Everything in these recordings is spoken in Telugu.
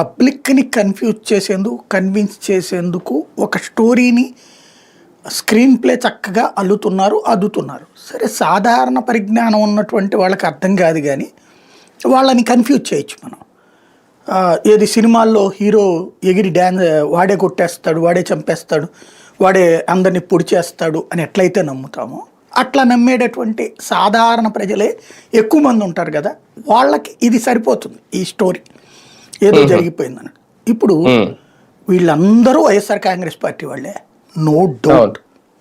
పబ్లిక్ని కన్ఫ్యూజ్ చేసేందుకు కన్విన్స్ చేసేందుకు ఒక స్టోరీని స్క్రీన్ ప్లే చక్కగా అల్లుతున్నారు అద్దుతున్నారు. సరే సాధారణ పరిజ్ఞానం ఉన్నటువంటి వాళ్ళకి అర్థం కాదు కానీ వాళ్ళని కన్ఫ్యూజ్ చేయొచ్చు మనం. ఏది సినిమాల్లో హీరో ఎగిరి డ్యాన్స్ వాడే కొట్టేస్తాడు వాడే చంపేస్తాడు వాడే అందరిని పొడి చేస్తాడు అని ఎట్లయితే నమ్ముతామో అట్లా నమ్మేటటువంటి సాధారణ ప్రజలే ఎక్కువ మంది ఉంటారు కదా వాళ్ళకి ఇది సరిపోతుంది ఈ స్టోరీ. ఏదో జరిగిపోయిందని. ఇప్పుడు వీళ్ళందరూ వైఎస్ఆర్ కాంగ్రెస్ పార్టీ వాళ్ళే. నో డౌట్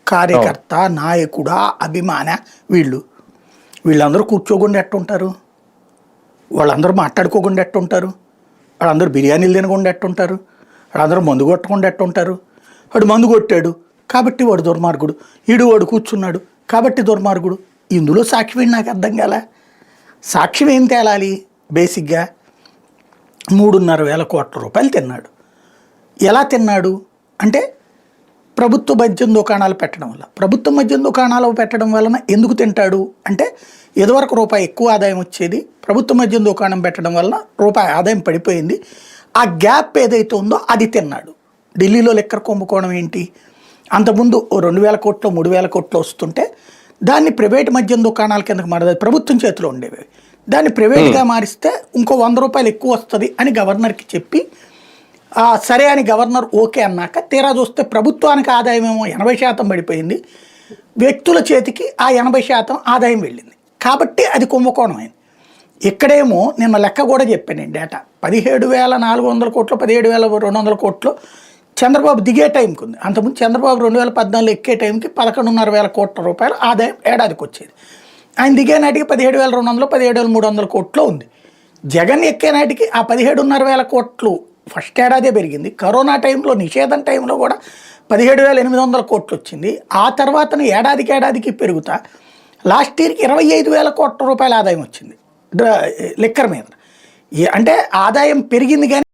కార్యకర్త నాయకుడా అభిమాన వీళ్ళు. వీళ్ళందరూ కూర్చోకుండా ఎట్టుంటారు? వాళ్ళందరూ మాట్లాడుకోకుండా ఎట్టుంటారు? వాళ్ళందరూ బిర్యానీలు తినకుండా ఎట్టుంటారు? వాళ్ళందరూ మందు కొట్టకుండా ఎట్టుంటారు? వాడు మందు కొట్టాడు. కాబట్టి వాడు దుర్మార్గుడు. ఈడు వాడు కూర్చున్నాడు. కాబట్టి దుర్మార్గుడు. ఇందులో సాక్ష్యం నాకు అర్థం కాల? సాక్ష్యం ఏం తేలాలి? బేసిక్గా మూడున్నర వేల కోట్ల రూపాయలు తిన్నాడు. ఎలా తిన్నాడు? అంటే ప్రభుత్వ మద్యం దుకాణాలు పెట్టడం వల్ల. ప్రభుత్వ మద్యం దుకాణాలు పెట్టడం వలన ఎందుకు తింటాడు? అంటే ఇదివరకు రూపాయి ఎక్కువ ఆదాయం వచ్చేది ప్రభుత్వ మద్యం దుకాణం పెట్టడం వలన రూపాయి ఆదాయం పడిపోయింది. ఆ గ్యాప్ ఏదైతే ఉందో అది తిన్నాడు. ఢిల్లీలో లెక్కర కుంభకోణం ఏంటి? అంతకుముందు రెండు వేల కోట్లు మూడు వేల కోట్లు వస్తుంటే దాన్ని ప్రైవేట్ మద్యం దుకాణాల కిందకి మారదు. ప్రభుత్వం చేతిలో ఉండేవి. దాన్ని ప్రైవేట్గా మారిస్తే ఇంకో వంద రూపాయలు ఎక్కువ వస్తుంది అని గవర్నర్కి చెప్పి సరే అని గవర్నర్ ఓకే అన్నాక తీరా చూస్తే ప్రభుత్వానికి ఆదాయం ఏమో ఎనభై శాతం పడిపోయింది. వ్యక్తుల చేతికి ఆ ఎనభై శాతం ఆదాయం వెళ్ళింది. కాబట్టి అది కుంభకోణం అయింది ఇక్కడేమో నిన్న లెక్క కూడా చెప్పాను నేను డేటా. పదిహేడు వేల నాలుగు వందల కోట్లు పదిహేడు వేల రెండు వందల కోట్లు చంద్రబాబు దిగే టైంకి ఉంది. అంతకుముందు చంద్రబాబు రెండు వేల పద్నాలుగు ఎక్కే టైంకి పదకొండున్నర వేల కోట్ల రూపాయలు ఆదాయం ఏడాదికి వచ్చేది. ఆయన దిగే నాటికి పదిహేడు వేల రెండు వందలు పదిహేడు వేల మూడు వందల కోట్లు ఉంది. జగన్ ఎక్కే నాటికి ఆ పదిహేడున్నర వేల కోట్లు ఫస్ట్ ఏడాదే పెరిగింది. కరోనా టైంలో నిషేధం టైంలో కూడా పదిహేడు వేల ఎనిమిది వందల కోట్లు వచ్చింది. ఆ తర్వాత ఏడాదికి ఏడాదికి పెరుగుతా లాస్ట్ ఇయర్కి ఇరవై ఐదు వేల కోట్ల రూపాయల ఆదాయం వచ్చింది. లిక్కర్ మీద. అంటే ఆదాయం పెరిగింది కానీ